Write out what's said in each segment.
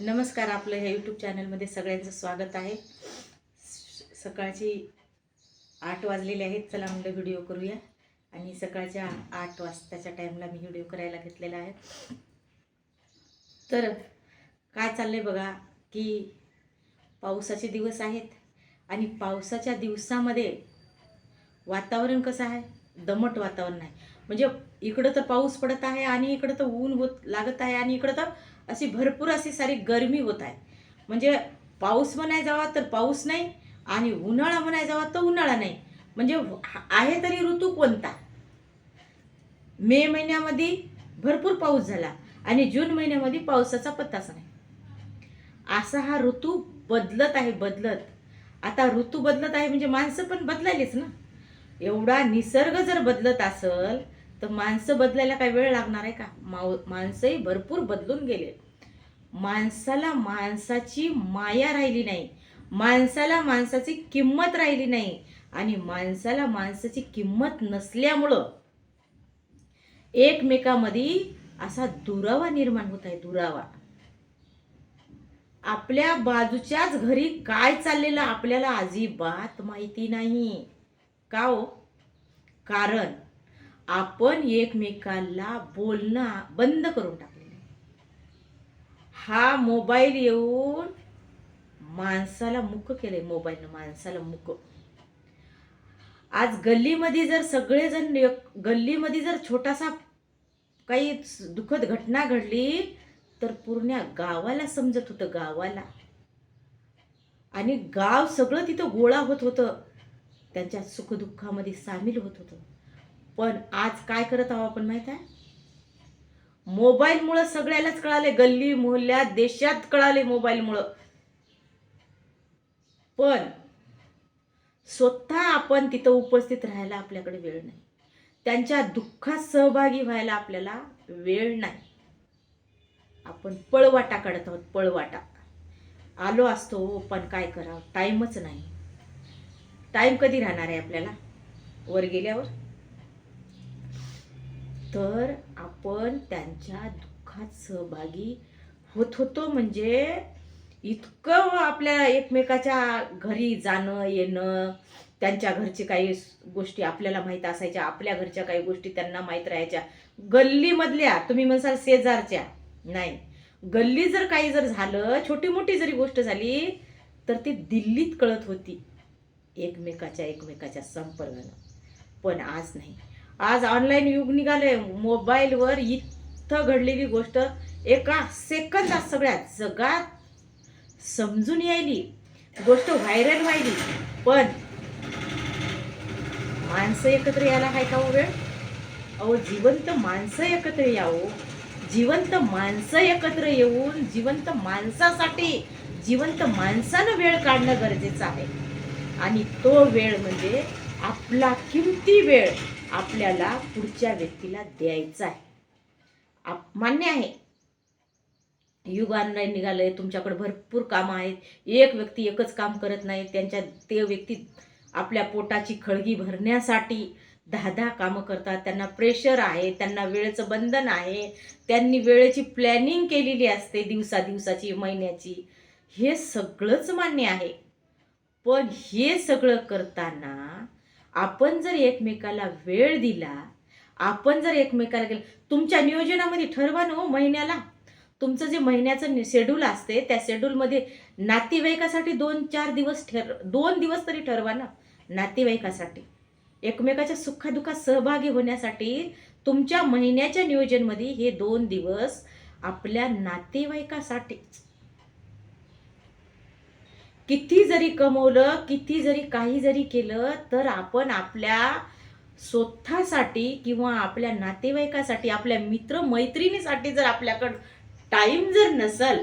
नमस्कार आपलं ह्या यूट्यूब चॅनलमध्ये सगळ्यांचं स्वागत आहे. सकाळची आठ वाजलेले आहेत. चला म्हणलं व्हिडिओ करूया. आणि सकाळच्या आठ वाजताच्या टाईमला मी व्हिडिओ करायला घेतलेला आहे. तर काय चाललंय बघा की पावसाचे दिवस आहेत आणि पावसाच्या दिवसामध्ये वातावरण कसं आहे? दमट वातावरण आहे. म्हणजे इकडं तर पाऊस पडत आहे आणि इकडं तर ऊन होत लागत आहे आणि इकडं तर अशी भरपूर अशी सारी गरमी होत आहे. म्हणजे पाऊस म्हणाय जावा तर पाऊस नाही आणि उन्हाळा म्हणाय जावा तर उन्हाळा नाही. म्हणजे आहे तरी ऋतू कोणता? मे महिन्यामध्ये भरपूर पाऊस झाला आणि जून महिन्यामध्ये पावसाचा पत्ताच नाही. असा हा ऋतू बदलत आहे बदलत. आता ऋतू बदलत आहे म्हणजे माणसं पण बदलायलीच ना. एवढा निसर्ग जर बदलत असेल तर माणसं बदलायला काय वेळ लागणार आहे का? माव माणसंही भरपूर बदलून गेले. माणसाला माणसाची माया राहिली नाही. माणसाला माणसाची किंमत राहिली नाही. आणि माणसाला माणसाची किंमत नसल्यामुळं एकमेकामध्ये असा दुरावा निर्माण होत आहे दुरावा. आपल्या बाजूच्याच घरी काय चाललेलं आपल्याला अजिबात माहिती नाही. का हो? कारण आपण एकमेकांना बोलणं बंद करून टाकलेलं हा मोबाईल येऊन माणसाला मुक केलंय मोबाईलनं माणसाला मुक आज गल्लीमध्ये जर सगळेजण एक- गल्लीमध्ये जर छोटासा काही दुःखद घटना घडली तर पूर्ण गावाला समजत होतं गावाला. आणि गाव सगळं तिथं गोळा होत होतं. त्यांच्या सुखदुःखामध्ये सामील होत होतं. पण आज काय करत आहोत आपण माहीत आहे? मोबाईलमुळं सगळ्यालाच कळाले गल्ली मोहल्ल्यात देशात कळाले मोबाईलमुळं. पण स्वतः आपण तिथं उपस्थित राहायला आपल्याकडे वेळ नाही. त्यांच्या दुःखात सहभागी व्हायला आपल्याला वेळ नाही. आपण पळवाटा काढत आहोत पळवाटा. आलो असतो पण काय करावं? टाईमच नाही. टाईम कधी राहणार आहे आपल्याला? वर गेल्यावर? तर आपण त्यांच्या दुःखात सहभागी होत होतो. म्हणजे इतकं आपल्या एकमेकाच्या घरी जाणं येणं त्यांच्या घरची काही गोष्टी आपल्याला माहीत असायच्या आपल्या घरच्या काही गोष्टी त्यांना माहीत राहायच्या. गल्लीमधल्या तुम्ही म्हणसाल शेजारच्या नाही. गल्ली जर काही जर झालं छोटी मोठी जरी गोष्ट झाली तर ती दिल्लीत कळत होती एकमेकाच्या एकमेकाच्या संपर्कानं. पण आज नाही. आज ऑनलाईन युग निघालंय. मोबाईलवर इथं घडलेली गोष्ट एका सेकंदात सगळ्या जगात समजून यायली. गोष्ट व्हायरल व्हायली. पण माणसं एकत्र यायला काय का हो वेळ अहो जिवंत माणसं एकत्र यावं. जिवंत माणसं एकत्र येऊन जिवंत माणसासाठी जिवंत माणसानं वेळ काढणं गरजेचं आहे. आणि तो वेळ म्हणजे आपला किमती वेळ आपल्याला पुढच्या व्यक्तीला द्यायचा आहे. आप मान्य आहे. युग ऑनलाईन आहे तुमच्याकडे भरपूर कामं आहेत. एक व्यक्ती एकच काम करत नाही. त्यांच्या ते व्यक्ती आपल्या पोटाची खळगी भरण्यासाठी दहा दहा कामं करतात. त्यांना प्रेशर आहे त्यांना वेळेचं बंधन आहे. त्यांनी वेळेची प्लॅनिंग केलेली असते दिवसा दिवसाची महिन्याची. हे सगळंच मान्य आहे. पण हे सगळं करताना आपण जर एकमेकाला वेळ दिला आपण जर एकमेकाला गेलं तुमच्या नियोजनामध्ये ठरवा ना हो महिन्याला. तुमचं जे महिन्याचं शेड्यूल असते त्या शेड्यूलमध्ये नातेवाईकासाठी दोन चार दिवस ठर दोन दिवस तरी ठरवा ना नातेवाईकासाठी. एकमेकाच्या सुखादुखात सहभागी होण्यासाठी तुमच्या महिन्याच्या नियोजनमध्ये हे दोन दिवस आपल्या नातेवाईकासाठी किती जरी कमवलं किती जरी काही जरी केलं तर आपण आपल्या स्वतःसाठी किंवा आपल्या नातेवाईकासाठी आपल्या मित्र मैत्रिणीसाठी जर आपल्याकडं टाईम जर नसल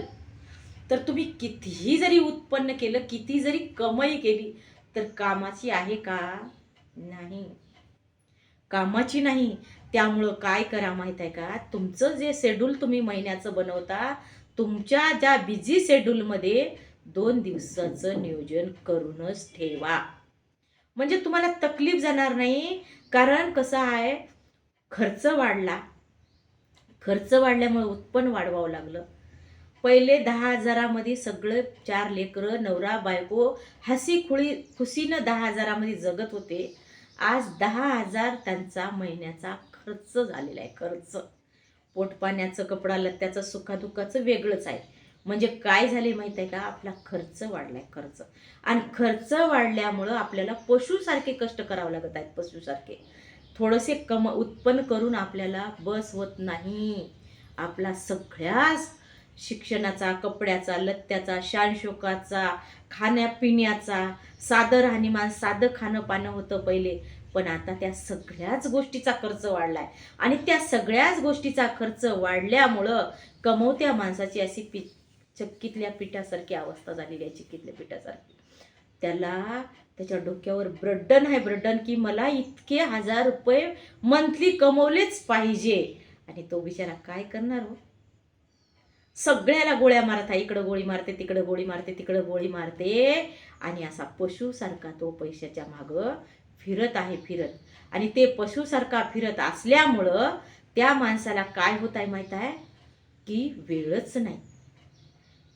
तर तुम्ही कितीही जरी उत्पन्न केलं किती जरी कमाई केली तर कामाची आहे का? नाही. कामाची नाही. त्यामुळं काय करा माहीत आहे का? तुमचं जे शेड्यूल तुम्ही महिन्याचं बनवता तुमच्या ज्या बिझी शेड्यूलमध्ये दोन दिवसाचं नियोजन करूनच ठेवा. म्हणजे तुम्हाला तकलीफ जाणार नाही कारण कसं आहे खर्च वाढला. खर्च वाढल्यामुळे उत्पन्न वाढवावं लागलं. पहिले दहा हजारामध्ये सगळं चार लेकरं नवरा बायको हसी खुळी खुशीनं दहा हजारामध्ये जगत होते. आज दहा हजार त्यांचा महिन्याचा खर्च झालेला आहे खर्च. पोटपाण्याचं कपडा लत्त्याचं सुखादुखाचं वेगळंच आहे. म्हणजे काय झाले माहीत आहे का? आपला खर्च वाढलाय खर्च. आणि खर्च वाढल्यामुळं आपल्याला पशुसारखे कष्ट करावं लागत आहेत पशुसारखे. थोडेसे कम उत्पन्न करून आपल्याला बस होत नाही. आपला सगळ्याच शिक्षणाचा कपड्याचा लत्त्याचा शानशोकाचा खाण्यापिण्याचा साधं राहणीमान साधं खाणं पाणं होतं पहिले. पण आता त्या सगळ्याच गोष्टीचा खर्च वाढलाय. आणि त्या सगळ्याच गोष्टीचा खर्च वाढल्यामुळं कमवत्या माणसाची अशी पि चक्कीतल्या पिठासारखी अवस्था झालेली आहे चिक्कीतल्या पिठासारखी. त्याला त्याच्या डोक्यावर ब्रड्डन आहे ब्रड्डन की मला इतके हजार रुपये मंथली कमवलेच पाहिजे. आणि तो बिचारा काय करणार हो? सगळ्याला गोळ्या मारत आहे इकडं गोळी मारते तिकडं गोळी मारते तिकडं गोळी मारते. आणि असा पशुसारखा तो पैशाच्या मागं फिरत आहे फिरत. आणि ते पशुसारखा फिरत असल्यामुळं त्या माणसाला काय होत आहे माहीत आहे? की वेळच नाही.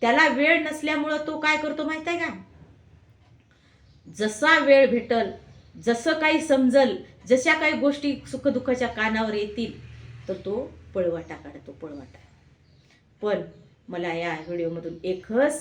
त्याला वेळ नसल्यामुळं तो काय करतो माहीत आहे का? जसा वेळ भेटल जसं काही समजल जशा काही गोष्टी सुखदुःखाच्या कानावर येतील तर तो पळवाटा काढतो पळवाटा. पण मला या व्हिडिओमधून एकच